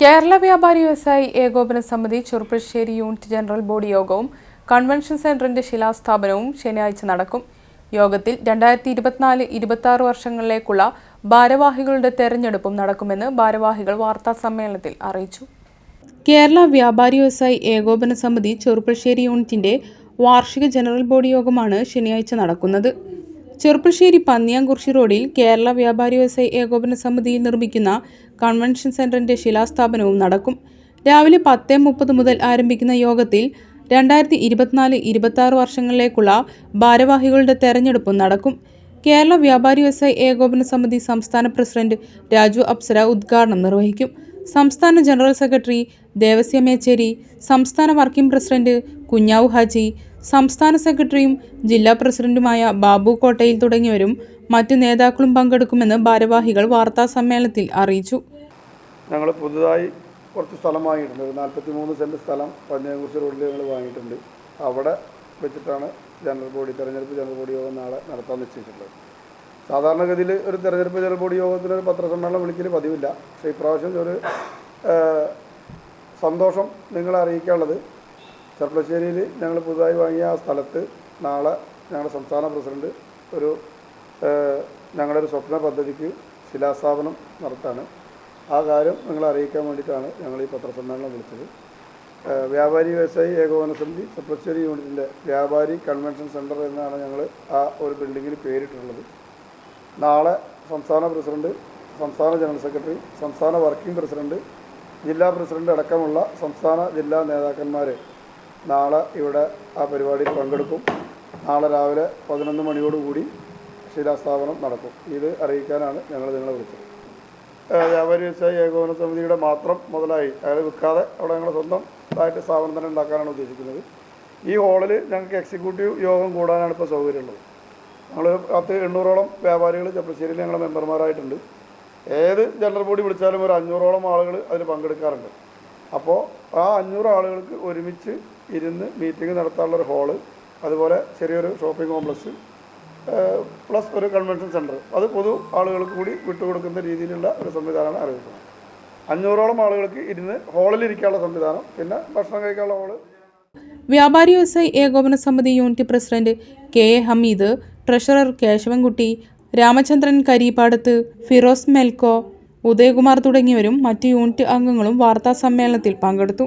കേരള വ്യാപാരി വ്യവസായി ഏകോപന സമിതി ചെറുപ്പശ്ശേരി യൂണിറ്റ് ജനറൽ ബോഡി യോഗവും കൺവെൻഷൻ സെന്ററിന്റെ ശിലാസ്ഥാപനവും ശനിയാഴ്ച നടക്കും. യോഗത്തിൽ രണ്ടായിരത്തി ഇരുപത്തിനാല് ഇരുപത്തി വർഷങ്ങളിലേക്കുള്ള ഭാരവാഹികളുടെ തെരഞ്ഞെടുപ്പും നടക്കുമെന്ന് ഭാരവാഹികൾ വാർത്താ സമ്മേളനത്തിൽ അറിയിച്ചു. കേരള വ്യാപാരി വ്യവസായി ഏകോപന സമിതി ചെറുപ്പശ്ശേരി യൂണിറ്റിന്റെ വാർഷിക ജനറൽ ബോഡി യോഗമാണ് ശനിയാഴ്ച നടക്കുന്നത്. ചെറുപ്പശ്ശേരി പന്നിയാംകുർശി റോഡിൽ കേരള വ്യാപാരി വ്യവസായി ഏകോപന സമിതിയിൽ നിർമ്മിക്കുന്ന കൺവെൻഷൻ സെന്ററിന്റെ ശിലാസ്ഥാപനവും നടക്കും. രാവിലെ പത്ത് മുപ്പത് മുതൽ ആരംഭിക്കുന്ന യോഗത്തിൽ രണ്ടായിരത്തി ഇരുപത്തിനാല് ഇരുപത്തി വർഷങ്ങളിലേക്കുള്ള ഭാരവാഹികളുടെ തെരഞ്ഞെടുപ്പും നടക്കും. കേരള വ്യാപാരി വ്യവസായി ഏകോപന സമിതി സംസ്ഥാന പ്രസിഡന്റ് രാജു അപ്സര ഉദ്ഘാടനം നിർവഹിക്കും. സംസ്ഥാന ജനറൽ സെക്രട്ടറി ദേവസ്യ മേച്ചേരി സംസ്ഥാന വർക്കിംഗ് പ്രസിഡന്റ് കുഞ്ഞാവു ഹാജി സംസ്ഥാന സെക്രട്ടറിയും ജില്ലാ പ്രസിഡന്റുമായ ബാബു കോട്ടയിൽ തുടങ്ങിയവരും മറ്റു നേതാക്കളും പങ്കെടുക്കുമെന്ന് ഭാരവാഹികൾ വാർത്താ സമ്മേളനത്തിൽ അറിയിച്ചു. ഞങ്ങൾ പുതുതായി കുറച്ച് സ്ഥലം വാങ്ങിയിട്ടുണ്ട് ഒരു നാൽപ്പത്തി മൂന്ന് സെന്റ് സ്ഥലം പന്നിയാകുറിശി റോഡിൽ ഞങ്ങൾ വാങ്ങിയിട്ടുണ്ട്. അവിടെ വെച്ചിട്ടാണ് ജനറൽ ബോഡി തെരഞ്ഞെടുപ്പ് ജനറൽ ബോഡി യോഗം നാളെ നടത്താൻ നിശ്ചയിച്ചിട്ടുള്ളത്. സാധാരണഗതിയിൽ ഒരു തെരഞ്ഞെടുപ്പ് ജനറൽ ബോഡി യോഗത്തിന് ഒരു പത്രസമ്മേളനം വിളിക്കൽ പതിവില്ല. പക്ഷേ ഇപ്രാവശ്യം ഒരു സന്തോഷം നിങ്ങളെ അറിയിക്കാനുള്ളത് ചെർപ്പളശ്ശേരിയിൽ ഞങ്ങൾ പുതുതായി വാങ്ങിയ ആ സ്ഥലത്ത് നാളെ ഞങ്ങളുടെ സംസ്ഥാന പ്രസിഡന്റ് ഒരു ഞങ്ങളുടെ ഒരു സ്വപ്ന പദ്ധതിക്ക് ശിലാസ്ഥാപനം നടത്താണ്. ആ കാര്യം നിങ്ങളെ അറിയിക്കാൻ വേണ്ടിയിട്ടാണ് ഞങ്ങൾ ഈ പത്രസമ്മേളനം വിളിച്ചത്. വ്യാപാരി വ്യവസായി ഏകോപന സമിതി ചെർപ്പളശ്ശേരി യൂണിറ്റിന്റെ വ്യാപാരി കൺവെൻഷൻ സെന്റർ എന്നാണ് ഞങ്ങൾ ആ ഒരു ബിൽഡിങ്ങിന് പേരിട്ടുള്ളത്. നാളെ സംസ്ഥാന പ്രസിഡന്റ് സംസ്ഥാന ജനറൽ സെക്രട്ടറി സംസ്ഥാന വർക്കിംഗ് പ്രസിഡന്റ് ജില്ലാ പ്രസിഡന്റ് അടക്കമുള്ള സംസ്ഥാന ജില്ലാ നേതാക്കന്മാർ നാളെ ഇവിടെ ആ പരിപാടിയിൽ പങ്കെടുക്കും. നാളെ രാവിലെ പതിനൊന്ന് മണിയോടുകൂടി ശിലാസ്ഥാപനം നടക്കും. ഇത് അറിയിക്കാനാണ് ഞങ്ങൾ നിങ്ങളെ വിളിച്ചത്. വ്യാപാരി വ്യവസായി ഏകോപന സമിതിയുടെ മാത്രം മുതലായി അയാൾ വിൽക്കാതെ അവിടെ ഞങ്ങൾ സ്വന്തം ഇതായിട്ട് സ്ഥാപനം തന്നെ ഉണ്ടാക്കാനാണ് ഉദ്ദേശിക്കുന്നത്. ഈ ഹാളിൽ ഞങ്ങൾക്ക് എക്സിക്യൂട്ടീവ് യോഗം കൂടാനാണ് ഇപ്പോൾ സൗകര്യമുള്ളത്. ഞങ്ങളൊരു പത്ത് എണ്ണൂറോളം വ്യാപാരികൾ ചെപ്പശ്ശേരിയിൽ ഞങ്ങളുടെ മെമ്പർമാരായിട്ടുണ്ട്. ഏത് ജനറൽ ബോഡി വിളിച്ചാലും ഒരു അഞ്ഞൂറോളം ആളുകൾ അതിൽ പങ്കെടുക്കാറുണ്ട്. അപ്പോൾ ആ അഞ്ഞൂറ് ആളുകൾക്ക് ഒരുമിച്ച് ഇരുന്ന് മീറ്റിംഗ് നടത്താനുള്ളൊരു ഹാൾ അതുപോലെ ചെറിയൊരു ഷോപ്പിംഗ് കോംപ്ലക്സ് പ്ലസ് ഒരു കൺവെൻഷൻ സെന്റർ അത് പൊതു ആളുകൾക്ക് കൂടി വിട്ടുകൊടുക്കുന്ന രീതിയിലുള്ള ഒരു സംവിധാനമാണ് അറിയിക്കുന്നത് അഞ്ഞൂറോളം ആളുകൾക്ക് ഇരുന്ന് ഹാളിൽ ഇരിക്കാനുള്ള സംവിധാനം പിന്നെ ഭക്ഷണം കഴിക്കാനുള്ള ഹാൾ വ്യാപാരി വ്യവസായി ഏകോപന സമിതി unit president K A Hameed treasurer Kesavankutty Ramachandran Kareepadath Firoz മെൽക്കോ Udayakumar തുടങ്ങിയവരും മറ്റ് യൂണിറ്റ് അംഗങ്ങളും വാർത്താ സമ്മേളനത്തിൽ പങ്കെടുത്തു.